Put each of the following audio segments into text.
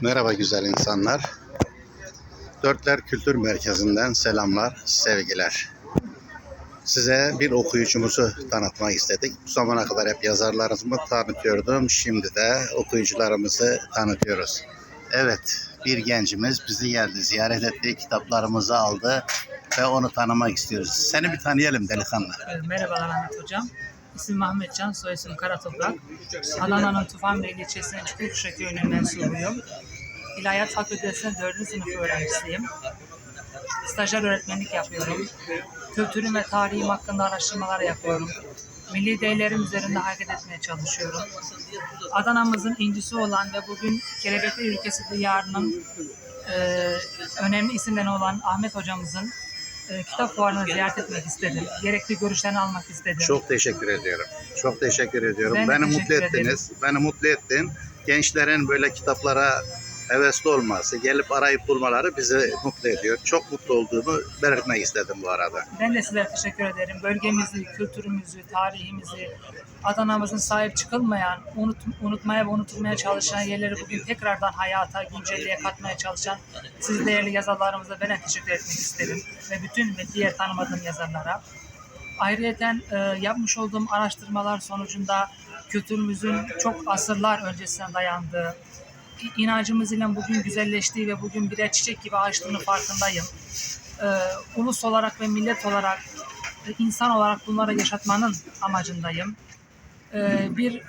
Merhaba güzel insanlar. Dörtler Kültür Merkezi'nden selamlar, sevgiler. Size bir okuyucumuzu tanıtmak istedik. Bu zamana kadar hep yazarlarımızı tanıtıyordum. Şimdi de okuyucularımızı tanıtıyoruz. Evet, bir gencimiz bizi geldi, ziyaret etti, kitaplarımızı aldı ve onu tanımak istiyoruz. Seni bir tanıyalım delikanlı. Merhabalar Ahmet Hocam. İsmim Ahmet Can, soyisim Karatoprak. Adana'nın Tufanbeyli ilçesinin Çukurkuşa köyünün mensubuyum. İlahiyat Fakültesi'nin 4. sınıf öğrencisiyim. Stajyer öğretmenlik yapıyorum. Kültürüm ve tarihim hakkında araştırmalar yapıyorum. Milli değerlerim üzerinde hareket etmeye çalışıyorum. Adana'mızın incisi olan ve bugün Kelebekler Ülkesi Diyarı'nın e, önemli isimlerinden olan Ahmet hocamızın e, kitap fuarını ziyaret etmek istedim. Gerekli görüşlerini almak istedim. Çok teşekkür ediyorum. Çok teşekkür ediyorum. Ben de Beni mutlu teşekkür ettiniz. Beni mutlu ettin. Gençlerin böyle kitaplara hevesli olması, gelip arayıp bulmaları bizi mutlu ediyor. Çok mutlu olduğumu belirtmek istedim bu arada. Ben de sizlere teşekkür ederim. Bölgemizi, kültürümüzü, tarihimizi, Adana'mızın sahip çıkılmayan, unut, unutmaya ve unutulmaya çalışan yerleri bugün tekrardan hayata, güncelliğe katmaya çalışan siz değerli yazarlarımıza ben teşekkür etmek isterim. Ve bütün ve diğer tanımadığım yazarlara. Ayrıca e, yapmış olduğum araştırmalar sonucunda kültürümüzün çok asırlar öncesine dayandığı, inancımız ile bugün güzelleştiği ve bugün birer çiçek gibi açtığını farkındayım. E, ulus olarak ve millet olarak, e, insan olarak bunları yaşatmanın amacındayım. E, bir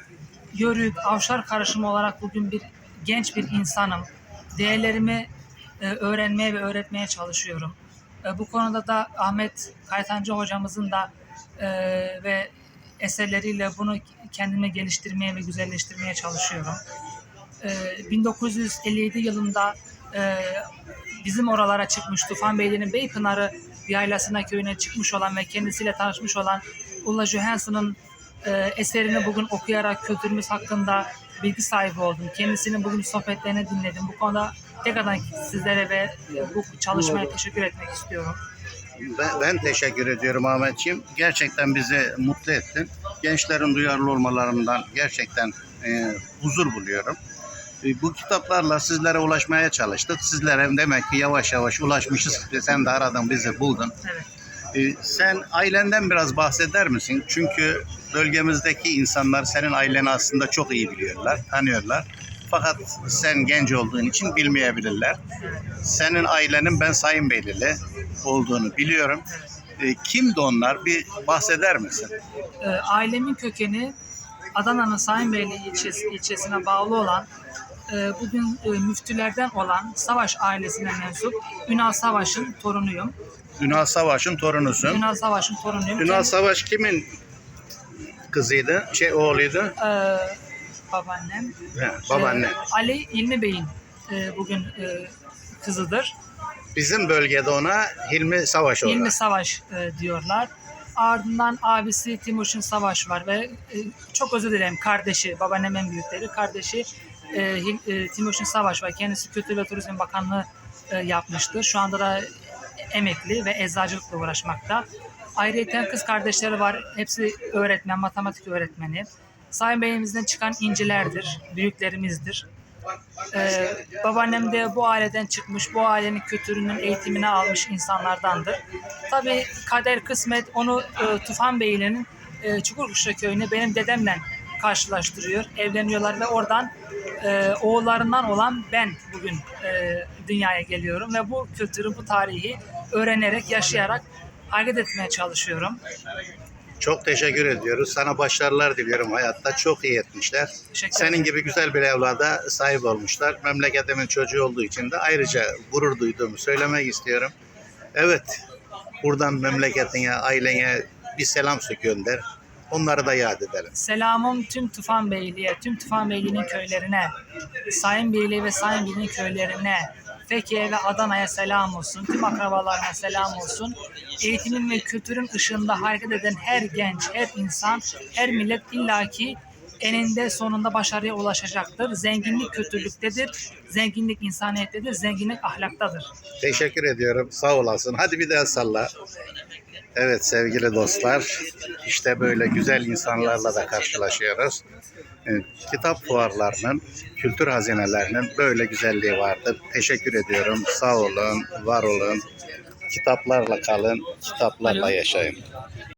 yörük, avşar karışımı olarak bugün bir genç bir insanım. Değerlerimi e, öğrenmeye ve öğretmeye çalışıyorum. E, bu konuda da Ahmet Kaytancı hocamızın da e, ve eserleriyle bunu kendime geliştirmeye ve güzelleştirmeye çalışıyorum. E, 1957 yılında e, bizim oralara çıkmış Tufan Beyli'nin Beypınarı yaylasına köyüne çıkmış olan ve kendisiyle tanışmış olan Ulla Johansson'ın e, eserini bugün okuyarak kültürümüz hakkında bilgi sahibi oldum. Kendisinin bugün sohbetlerini dinledim. Bu konuda tekrardan sizlere ve bu çalışmaya teşekkür etmek istiyorum. Ben, ben teşekkür ediyorum Ahmetciğim. Gerçekten bizi mutlu ettin. Gençlerin duyarlı olmalarından gerçekten e, huzur buluyorum. E, bu kitaplarla sizlere ulaşmaya çalıştık. Sizlere demek ki yavaş yavaş ulaşmışız. Sen de aradın bizi buldun. Evet. Ee, Sen ailenden biraz bahseder misin? Çünkü bölgemizdeki insanlar senin aileni aslında çok iyi biliyorlar, tanıyorlar. Fakat sen genç olduğun için bilmeyebilirler. Senin ailenin ben Sayın Beylili olduğunu biliyorum. Kimdi onlar? Bir bahseder misin? E, ailemin kökeni Adana'nın Sayınbeyli ilçesi, ilçesine bağlı olan e, bugün e, müftülerden olan Savaş ailesine mensup Ünal Savaş'ın torunuyum. Ünal Savaş'ın torunusun. Ünal Savaş'ın torunuyum. Ünal Savaş kimin kızıydı? Şey oğluydu? e, babaannem. He, babaanne. E, Ali İlmi Bey'in e, bugün e, kızıdır. Bizim bölgede ona Hilmi Savaş oldu. İlmi Savaş e, diyorlar. Ardından abisi Timuçin Savaş var ve e, çok özür dilerim kardeşi, babaannemin büyükleri, kardeşi e, e, Timuçin Savaş var. Kendisi Kültür ve Turizm Bakanlığı e, yapmıştır. Şu anda da emekli ve eczacılıkla uğraşmakta. Ayrıca kız kardeşleri var. Hepsi öğretmen, matematik öğretmeni. Sayın Bey'imizden çıkan incilerdir, büyüklerimizdir. Ee, babaannem de bu aileden çıkmış, bu ailenin kültürünün eğitimini almış insanlardandır. Tabii kader kısmet onu e, Tufan Beyli'nin e, Çukurkuşla köyüne benim dedemle karşılaştırıyor. Evleniyorlar ve oradan e, oğullarından olan ben bugün e, dünyaya geliyorum ve bu kültürü, bu tarihi öğrenerek, yaşayarak hareket etmeye çalışıyorum. Çok teşekkür ediyoruz. Sana başarılar diliyorum hayatta. Çok iyi etmişler. Senin gibi güzel bir evlada sahip olmuşlar. Memleketimin çocuğu olduğu için de ayrıca gurur duyduğumu söylemek istiyorum. Evet, buradan memleketine, ailene bir selam gönder. Onları da yad edelim. Selamım tüm Tufan Beyliğe, tüm Tufan Beyliği'nin köylerine, Sayın Beyliği ve Sayın Beyliği'nin köylerine, Fethiye ve Adana'ya selam olsun, tüm akrabalarıma selam olsun. Eğitimin ve kültürün ışığında hareket eden her genç, her insan, her millet illaki eninde sonunda başarıya ulaşacaktır. Zenginlik kötülüktedir, zenginlik insaniyettedir, zenginlik ahlaktadır. Teşekkür ediyorum. Sağ olasın. Hadi bir daha salla. Evet sevgili dostlar. işte böyle güzel insanlarla da karşılaşıyoruz. e, kitap fuarlarının, kültür hazinelerinin böyle güzelliği vardır. Teşekkür ediyorum. Sağ olun, var olun. Kitaplarla kalın, kitaplarla yaşayın.